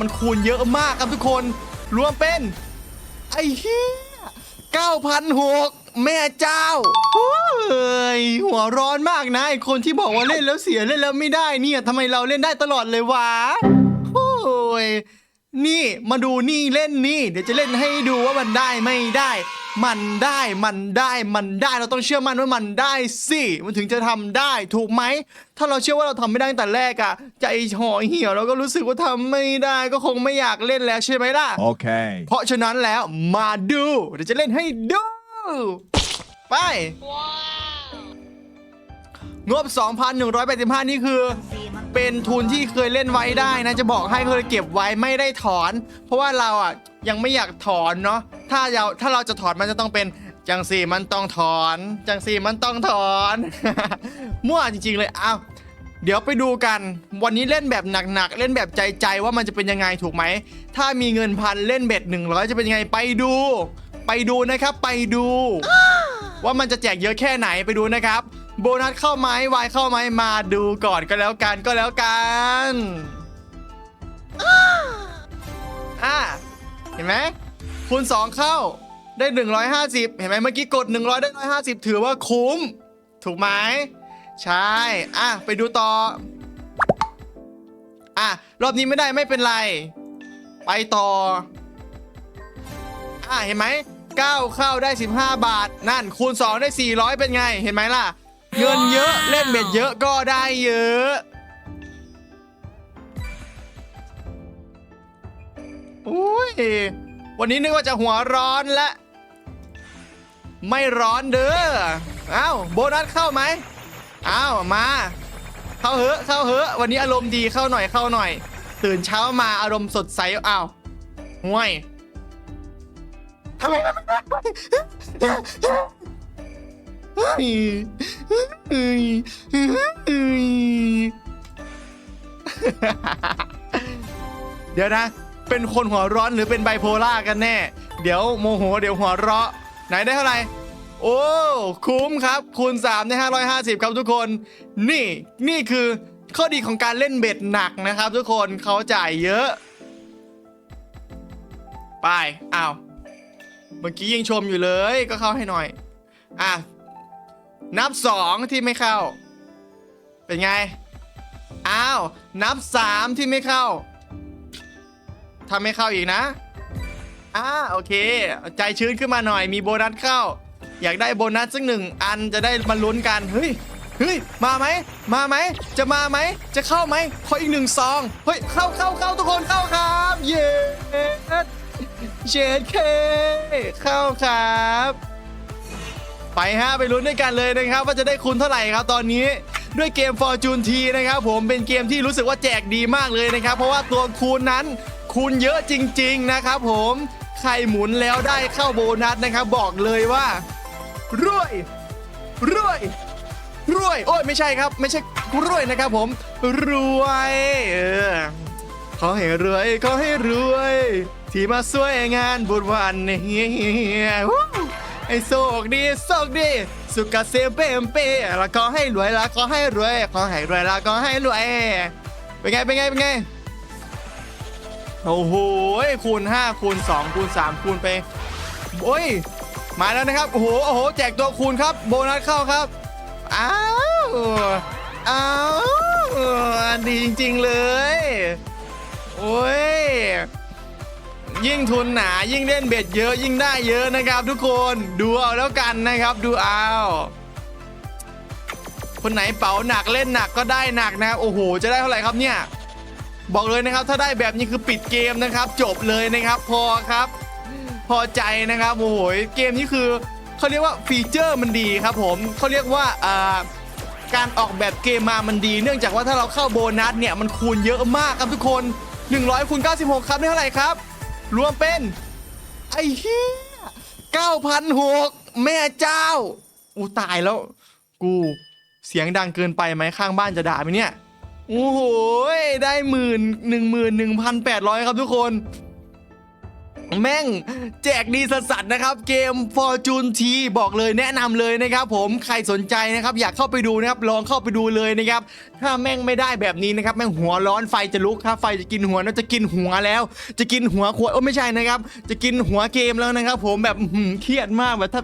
มันคูณเยอะมากครับทุกคน รวมเป็น ไอ้เหี้ย9,006แม่เจ้าเฮ้ยหัวร้อนมากนะไอคนที่บอกว่าเล่นแล้วเสียเล่นแล้วไม่ได้เนี่ยทำไมเราเล่นได้ตลอดเลยวะโอ้ยนี่มาดูนี่เล่นนี่ เดี๋ยวจะเล่นให้ดูว่ามันได้ไม่ได้ มันได้มันได้มันได้เราต้องเชื่อมั่นว่ามันได้สิมันถึงจะทำได้ถูกไหม ถ้าเราเชื่อว่าเราทำไม่ได้ตั้งแต่แรกอะใจห่อเหี่ยวเราก็รู้สึกว่าทำไม่ได้ก็คงไม่อยากเล่นแล้วใช่ไหมล่ะ Okay. เพราะฉะนั้นแล้วมาดูเดี๋ยวจะเล่นให้ดู ไป งบ 2,185 นี่คือเป็นทุนที่เคยเล่นไว้ได้นะจะบอกให้เคยเก็บไว้ไม่ได้ถอน เพราะว่าเราอะยังไม่อยากถอนเนาะ ถ้าเราถ้าเราจะถอนมันจะต้องเป็นจังสีมันต้องถอน จังสีมันต้องถอน มั่วจริง ๆ เลยอ้าวเดี๋ยวไปดูกัน วันนี้เล่นแบบหนักๆ เล่นแบบใจๆ ว่ามันจะเป็นยังไงถูกไหม ถ้ามีเงินพันเล่นเบ็ด100 จะเป็นยังไงไปดู ไปดูนะครับไปดู ว่ามันจะแจกเยอะแค่ไหนไปดูนะครับ โบนัสเข้าไหมวายเข้าไหมมาดูก่อนก็แล้วกันก็แล้วกันอะเห็นไหม คูณ2 เข้าได้ 150 เห็นไหมเมื่อกี้กด 100 ได้ 150 ถือว่าคุ้ม ถูกไหมใช่ อะ ไปดูต่อ อะ รอบนี้ไม่ได้ไม่เป็นไร ไปต่อ อะ เห็นไหม9เข้าได้ 15 บาท นั่น คูณ 2 ได้ 400 เป็นไง เห็นไหมล่ะ เงินเยอะเล่นเบ็ดเยอะก็ได้เยอะอุ้ย วันนี้นึกว่าจะหัวร้อนและ ไม่ร้อนเด้อเอ้าโบนัสเข้าไหมเอ้ามา เข้าเหอะเข้าเหอะวันนี้อารมณ์ดีเข้าหน่อยเข้าหน่อย ตื่นเช้ามาอารมณ์สดใสอ้าวห่วยทำไมเฮ้ยเฮ้ยเฮ้ยเฮ้ยเดี๋ยวนะ เป็นคนหัวร้อนหรือเป็นไบโพล่ากันแน่ เดี๋ยวโมโหเดี๋ยวหัวเราะ ไหนได้เท่าไหร่ โอ้ คุ้มครับ คูณ3ได้550 ครับทุกคน นี่นี่คือข้อดีของการเล่นเบ็ดหนักนะครับ ทุกคนเขาจ่ายเยอะ ไปอ้าวเมื่อกี้ยังชมอยู่เลยก็เข้าให้หน่อย อะ นับ 2 ที่ไม่เข้า เป็นไง อ้าว นับ 3 ที่ไม่เข้า ถ้าไม่เข้าอีกนะอ่าโอเค ใจชื้นขึ้นมาหน่อยมีโบนัสเข้า อยากได้โบนัสสักหนึ่งอันจะได้มาลุ้นกันเฮ้ยเฮ้ยมาไหมมาไหมจะมาไหมจะเข้าไหมขออีกหนึ่งซองเฮ้ยเข้าเข้าเข้าทุกคนเข้าครับเย้เช็ดเคเข้าครับ ไปฮะไปลุ้นด้วยกันเลยนะครับ ว่าจะได้คูณเท่าไหร่ครับตอนนี้ด้วยเกม Fortune T นะครับผมเป็นเกมที่รู้สึกว่าแจกดีมากเลยนะครับ เพราะว่าตัวคูณนั้น คูณเยอะจริง ๆ นะครับผมใครหมุนแล้วได้เข้าโบนัสนะครับ บอกเลยว่ารวยรวยรวย โอ้ยไม่ใช่ครับ ไม่ใช่รวยนะครับผมรวยเออขอให้รวยขอให้รวย ที่มาช่วยงานบุญวันเนี้วู้ไอ้โชคดีโชคดี สุขเกษมเปรมเปแล้วก็ให้รวยแล้วก็ให้รวยขอให้รวยแล้วก็ให้รวยเป็นไงเป็นไงเป็นไง โอ้โหคูณ5คูณ2คูณ3คูณไปโอ้ยมาแล้วนะครับโอ้โหโอ้โหแจกตัวคูณครับ โบนัสเข้าครับอ้าวอ้าวดีจริง ๆ เลยโอ้ยยิ่งทุนหนายิ่งเล่นเบ็ดเยอะยิ่งได้เยอะนะครับ ทุกคนดูเอาแล้วกันนะครับ ดูเอาคนไหนเป๋าหนักเล่นหนักก็ได้หนักนะครับโอ้โหจะได้เท่าไหร่ครับเนี่ย บอกเลยนะครับถ้าได้แบบนี้คือปิดเกมนะครับ จบเลยนะครับ พอครับ พอใจนะครับโอ้โหเกมนี้คือเขาเรียกว่าฟีเจอร์มันดีครับ ผมเขาเรียกว่าอ่าการออกแบบเกมมามันดี เนื่องจากว่าถ้าเราเข้าโบนัสเนี่ยมันคูณเยอะมากครับทุกคน 100คูณ96 ครับได้เท่าไหร่ครับ รวมเป็นไอ้เหี้ย9,006แม่เจ้าอู้ตายแล้ว กูเสียงดังเกินไปไหมข้างบ้านจะด่าไหมเนี่ย โอ้โห ได้หมื่นหนึ่งหมื่นหนึ่งพันแปดร้อยครับทุกคน แม่งแจกดีสัสๆนะครับ เกม Fortune T บอกเลยแนะนำเลยนะครับ ผมใครสนใจนะครับ อยากเข้าไปดูนะครับลองเข้าไปดูเลยนะครับ ถ้าแม่งไม่ได้แบบนี้นะครับ แม่งหัวร้อนไฟจะลุกถ้าไฟจะกินหัวน่าจะกินหัวแล้ว จะกินหัวขวดโอ้ไม่ใช่นะครับ จะกินหัวเกมแล้วนะครับ ผมแบบอื้อหือเครียดมากแบบถ้า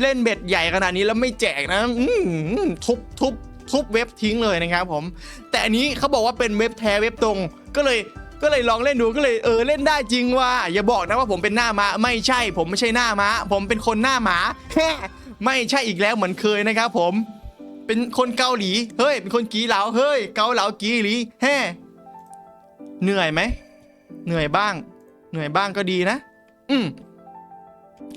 เล่นเบ็ดใหญ่ขนาดนี้แล้วไม่แจกนะอื้อหือทุบทุบ ทุบเว็บทิ้งเลยนะครับผม แต่อันนี้เขาบอกว่าเป็นเว็บแท้เว็บตรงก็เลยก็เลยลองเล่นดูก็เลยเออเล่นได้จริงว่า อย่าบอกนะว่าผมเป็นหน้าม้าไม่ใช่ ผมไม่ใช่หน้าม้า ผมเป็นคนหน้าหมาแฮ่ไม่ใช่อีกแล้วเหมือนเคยนะครับผม เป็นคนเกาหลีเฮ้ย เป็นคนกีเหลาเฮ้ย เกาเหลากีหลีแฮ่เหนื่อยไหมเหนื่อยบ้าง เหนื่อยบ้างก็ดีนะ อืม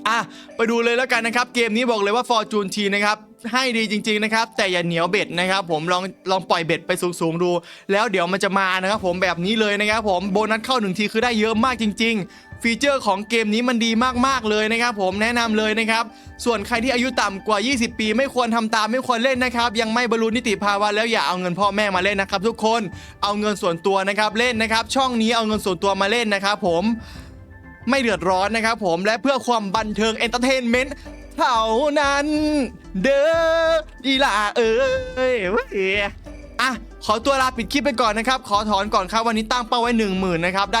อะไปดูเลยแล้วกันนะครับ เกมนี้บอกเลยว่า Fortune T นะครับ ให้ดีจริง ๆนะครับ แต่อย่าเหนียวเบ็ดนะครับ ผมลองลองปล่อยเบ็ดไปสูงๆดู แล้วเดี๋ยวมันจะมานะครับ ผมแบบนี้เลยนะครับ ผมโบนัสเข้าหนึ่งทีคือได้เยอะมากจริง ๆฟีเจอร์ของเกมนี้มันดีมากๆเลยนะครับ ผมแนะนำเลยนะครับ ส่วนใครที่อายุต่ำกว่า 20 ปี ไม่ควรทำตามไม่ควรเล่นนะครับ ยังไม่บรรลุนิติภาวะแล้วอย่าเอาเงินพ่อแม่มาเล่นนะครับ ทุกคนเอาเงินส่วนตัวนะครับ เล่นนะครับ ช่องนี้เอาเงินส่วนตัวมาเล่นนะครับ ผมไม่เดือดร้อนนะครับ ผมและเพื่อความบันเทิงเอนเตอร์เทนเมนต์ เท่านั้น เด้อดีล่ะเอ้ยเว้ยอะขอตัวลาปิดคลิปไปก่อนนะครับ ขอถอนก่อนครับ วันนี้ตั้งเป้าไว้ 1 0,000นะครับ ได้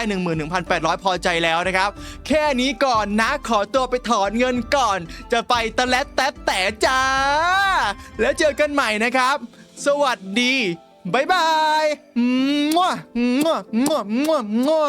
11,800 พอใจแล้วนะครับ แค่นี้ก่อนนะ ขอตัวไปถอนเงินก่อน จะไปตะแลดแตะแต่จ้า แล้วเจอกันใหม่นะครับ สวัสดีบายบายมั่วมั่วมั่วมั่วมั่ว